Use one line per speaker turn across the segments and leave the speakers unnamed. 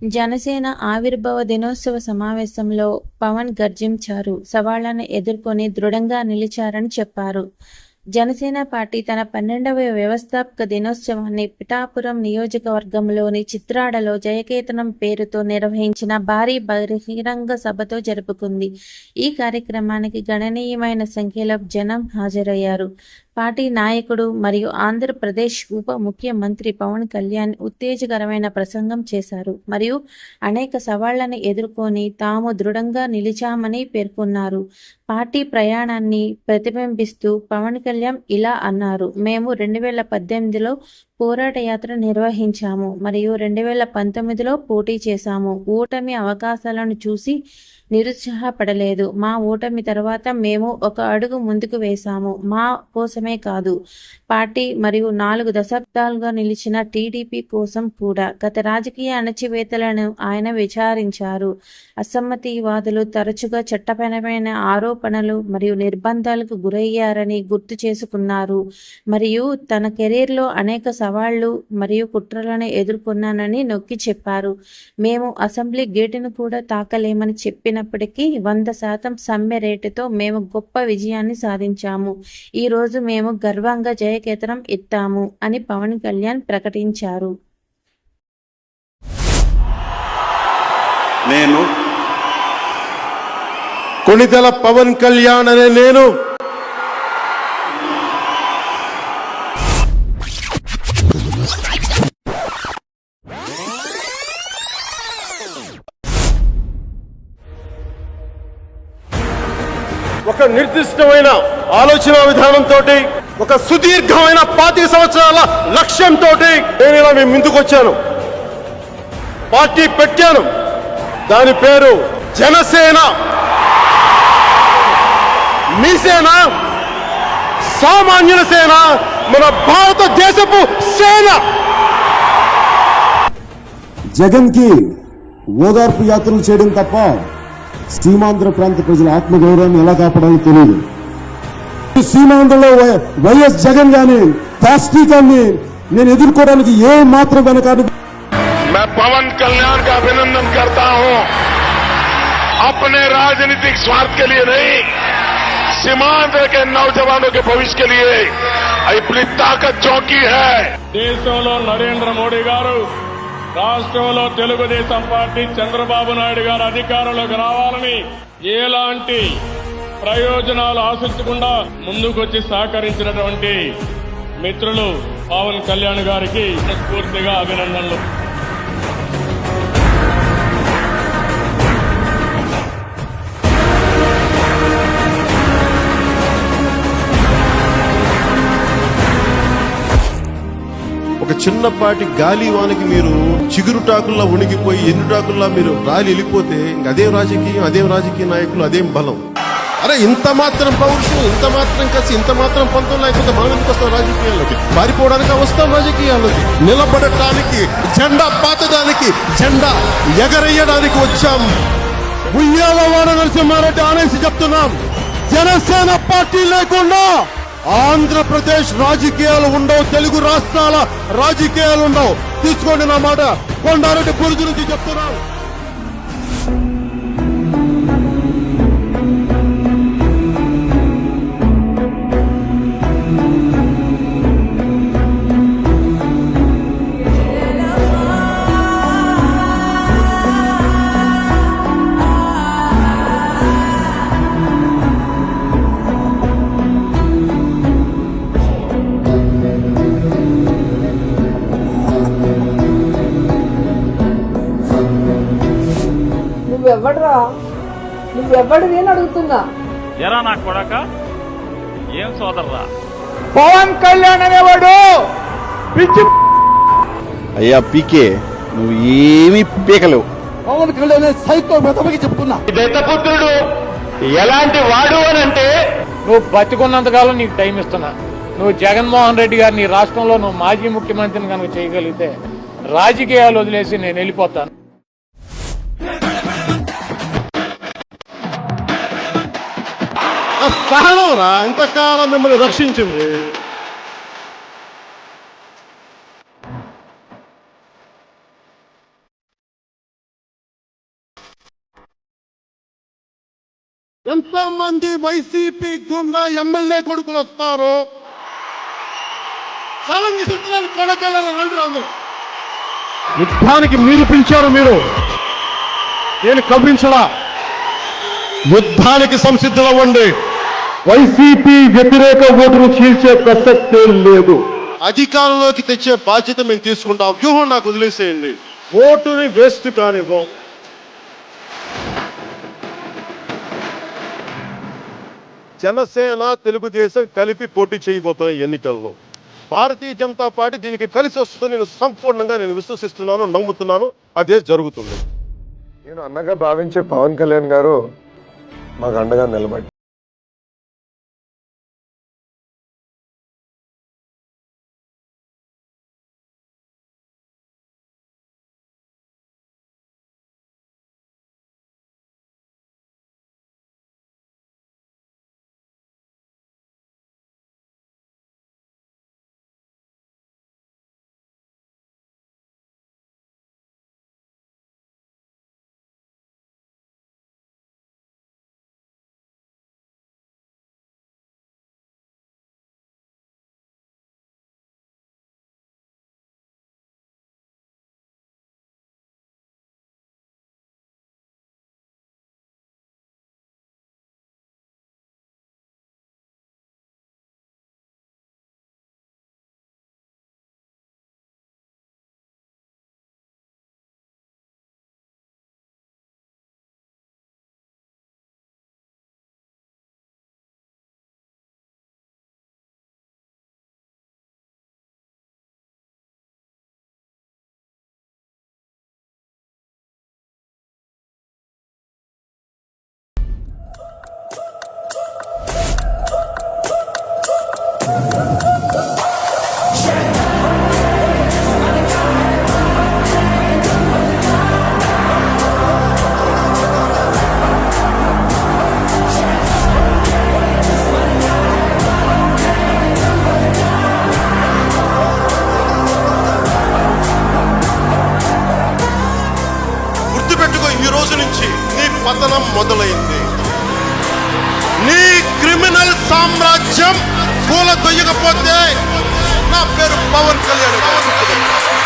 జనసేన ఆవిర్భావ దినోత్సవ సమావేశంలో పవన్ గర్జించారు. సవాళ్ళను ఎదుర్కొని దృఢంగా నిలిచారని చెప్పారు. జనసేన పార్టీ తన పన్నెండవ వ్యవస్థాపక దినోత్సవాన్ని పిఠాపురం నియోజకవర్గంలోని చిత్రాడలో జయకేతనం పేరుతో నిర్వహించిన భారీ బహిరంగ సభతో జరుపుకుంది. ఈ కార్యక్రమానికి గణనీయమైన సంఖ్యలో జనం హాజరయ్యారు. పార్టీ నాయకుడు మరియు ఆంధ్రప్రదేశ్ ఉప ముఖ్యమంత్రి పవన్ కళ్యాణ్ ఉత్తేజకరమైన ప్రసంగం చేశారు. మరియు అనేక సవాళ్ళను ఎదుర్కొని తాము దృఢంగా నిలిచామని పేర్కొన్నారు. పార్టీ ప్రయాణాన్ని ప్రతిబింబిస్తూ పవన్ కళ్యాణ్ ఇలా అన్నారు. మేము రెండు వేల పద్దెనిమిదిలో పోరాట యాత్ర నిర్వహించాము. మరియు రెండు వేల పంతొమ్మిదిలో పోటీ చేశాము. ఓటమి అవకాశాలను చూసి నిరుత్సాహపడలేదు. మా ఓటమి తర్వాత మేము ఒక అడుగు ముందుకు వేశాము. మా కోసమే కాదు పార్టీ మరియు నాలుగు దశాబ్దాలుగా నిలిచిన టీడీపీ కోసం కూడా గత రాజకీయ అణచివేతలను ఆయన విచారించారు. అసమ్మతివాదులు తరచుగా చట్టపరమైన ఆరోపణలు మరియు నిర్బంధాలకు గురయ్యారని గుర్తు చేసుకున్నారు. మరియు తన కెరీర్లో అనేక సవాళ్ళు మరియు కుట్రలను ఎదుర్కొన్నానని నొక్కి చెప్పారు. మేము అసెంబ్లీ గేటును కూడా తాకలేమని చెప్పినప్పటికీ వంద శాతం సమ్మె రేటుతో మేము గొప్ప విజయాన్ని సాధించాము. ఈరోజు మేము గర్వంగా జయకేతనం ఎత్తాము అని పవన్ కళ్యాణ్ ప్రకటించారు.
నేను కొణిదెల పవన్ కళ్యాణ్ అనే నేను ఒక నిర్దిష్టమైన ఆలోచన విధానంతో ఒక సుదీర్ఘమైన పాతిక సంవత్సరాల లక్ష్యంతో నేను ఇలా మేము ముందుకు వచ్చాను పార్టీ పెట్టాను. దాని పేరు జనసేన. మీ సేన సామాన్యుల సేన మన భారతదేశపు సేన.
జగన్కి ఓదార్పు యాత్రలు చేయడం తప్ప సీమాంధ్ర ప్రాంత ప్రజల ఆత్మగౌరవాన్ని ఎలా కాపాడాలో తెలియదు సీమాంధ్రలో వై- వైఎస్ జగన్ గాని దాష్టీకాన్ని నేను ఎదుర్కోవడానికి ఏ మాత్రం వెనకాడు
मैं पवन कल्याण का अभिनंदन करता हूं अपने राजनीतिक स्वार्थ के लिए नहीं सीमांध्र के नौजवानों के भविष्य के लिए अपनी ताकत चौकी है
దేశంలో నరేంద్ర మోడీ గారు రాష్ట్రంలో తెలుగుదేశం పార్టీ చంద్రబాబు నాయుడు గారు అధికారంలోకి రావాలని ఎలాంటి ప్రయోజనాలు ఆశించకుండా ముందుకొచ్చి సహకరించినటువంటి మిత్రులు పవన్ కళ్యాణ్ గారికి పూర్తిగా అభినందనలు.
ఒక చిన్నపాటి గాలి వానికి మీరు చిగురుటాకుల్లా ఉణిగిపోయి ఎన్నుటాకుల్లా మీరు రాలి వెళ్ళిపోతే ఇంక అదేం రాజకీయం అదేం రాజకీయ నాయకులు అదేం బలం. అరే ఇంత మాత్రం పౌరుషం ఇంత మాత్రం కసి ఇంత మాత్రం పంతం లేకపోతే మనం ఎందుకు వస్తాం రాజకీయాల్లోకి. పారిపోవడానికి వస్తాం రాజకీయాల్లోకి. నిలబడటానికి జెండా పాతడానికి జెండా ఎగరేయడానికి వచ్చాం. ఉయ్యాల వాడ నరసింహారెడ్డి అనేసి చెప్తున్నాం. జనసేన పార్టీ లేకుండా ఆంధ్రప్రదేశ్ రాజకీయాలు ఉండవు తెలుగు రాష్ట్రాల రాజకీయాలు ఉండవు. తీసుకోండి నా మాట. కొండారెడ్డి గురించి నుంచి చెప్తున్నాను.
నువ్వెవ్వడరా? నువ్వెవ్వడివి అని అడుగుతున్నా?
ఎరా నా కొడక? ఏం సోదర్రా?
పవన్ కళ్యాణ్ అనేవాడు! పిచ్చి
అయ్యా పీకే నువ్వు ఏమీ పీకలేవు.
పవన్ కళ్యాణ్ సైకో మెతమకి చెప్తున్నా.
దత్తపుత్రుడు ఎలాంటి వాడు అని అంటే
నువ్వు బతికున్నంతకాలం నీకు టైం ఇస్తున్నా. నువ్వు జగన్మోహన్ రెడ్డి గారిని రాష్ట్రంలో నువ్వు మాజీ ముఖ్యమంత్రిని కనుక చేయగలిగితే రాజకీయాలు వదిలేసి నేను వెళ్ళిపోతాను.
సహనంరా ఇంతకాలం మిమ్మల్ని రక్షించింది. ఎంతమంది వైసీపీ గుండా ఎమ్మెల్యే కొడుకులు వస్తారు? యుద్ధానికి మీరు పిలిచారు మీరు. నేను కవించడా యుద్ధానికి సంసిద్ధులవ్వండి. వైసీపీ వ్యతిరేక ఓటును చీల్చే ప్రసక్తే లేదు. అధికారంలోకి తెచ్చే బాధ్యత మేము తీసుకుంటాం వ్యూహం నాకు వదిలేసేయండి. ఓటుని వేస్ట్ కానివ్వం. జనసేన తెలుగుదేశం కలిపి పోటీ చేయబోతున్న ఎన్నికల్లో భారతీయ జనతా పార్టీ దీనికి కలిసి వస్తుందని నేను సంపూర్ణంగా నేను విశ్వసిస్తున్నాను నమ్ముతున్నాను. అదే జరుగుతుంది.
నేను అన్నగా భావించే పవన్ కళ్యాణ్ గారు మాకు అండగా నిలబడి
కూల తొయ్యకపోతే నా పేరు పవన్ కళ్యాణ్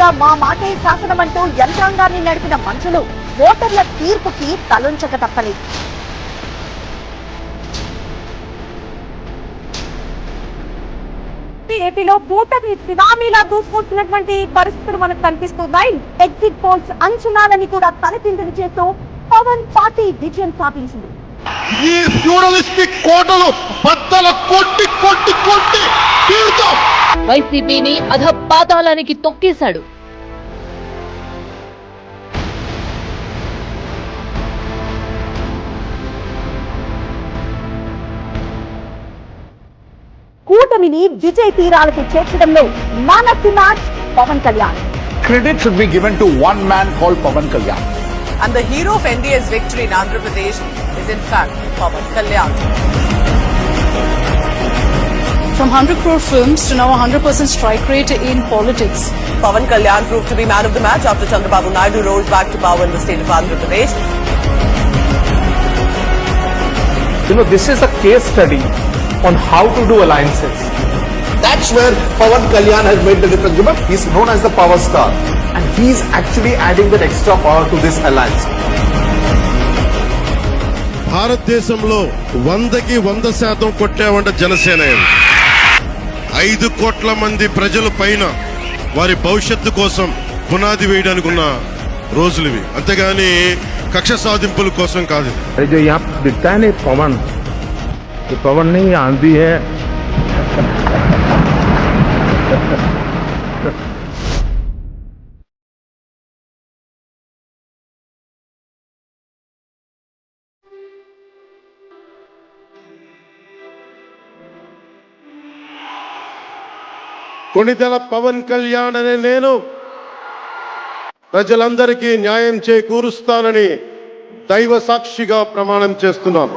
ఐదేళ్ళుగా మా మాటే శాసనమంటూ యంత్రాంగాన్ని నడిపిన మనుషులు ఓటర్ల తీర్పుకి తలంచక తప్పలేదు. ఏపీలో కూటమి సునామీలా దూసుకుంటున్నటువంటి పరిస్థితులు మనకు కనిపిస్తున్నాయి. ఎగ్జిట్ పోల్స్ అంచనాలని కూడా తలకిందులు చేస్తూ పవన్ పార్టీ విజయం సాధించింది.
ఈ ఫ్యూడలిస్టిక్ కోటలు బద్దల కొట్టి కొట్టి కొట్టి తీరుతాం.
వైసీపీని అధపాతాళానికి తొక్కేశాడు. కూటమిని విజయ తీరాలకు చేర్చడంలో Manasi match Pawan Kalyan.
Credit should be given to one man called Pavan Kalyan.
And the hero of NDA's victory in Andhra Pradesh is in fact Pawan Kalyan.
From 100 crore films to now 100% strike rate in politics.
Pawan Kalyan proved to be man of the match after Chandrababu Naidu rose back to power in the state of Andhra Pradesh.
You know, this is a case study on how to do alliances.
That's where Pawan Kalyan has made the difference. Remember, he's known as the power star. And he's actually adding that extra power to this alliance.
భారతదేశంలో వందకి వంద శాతం కొట్టావంట జనసేన ఐదు కోట్ల మంది ప్రజల పైన వారి భవిష్యత్తు కోసం పునాది వేయడానికి ఉన్న రోజులు ఇవి అంతేగాని కక్ష సాధింపుల కోసం కాదు
अरे जो यहाँ दिखता है ना पवन ये पवन नहीं आंधी है
కొణిదెల పవన్ కళ్యాణ్ అనే నేను ప్రజలందరికీ న్యాయం చేకూరుస్తానని దైవ సాక్షిగా ప్రమాణం చేస్తున్నాను.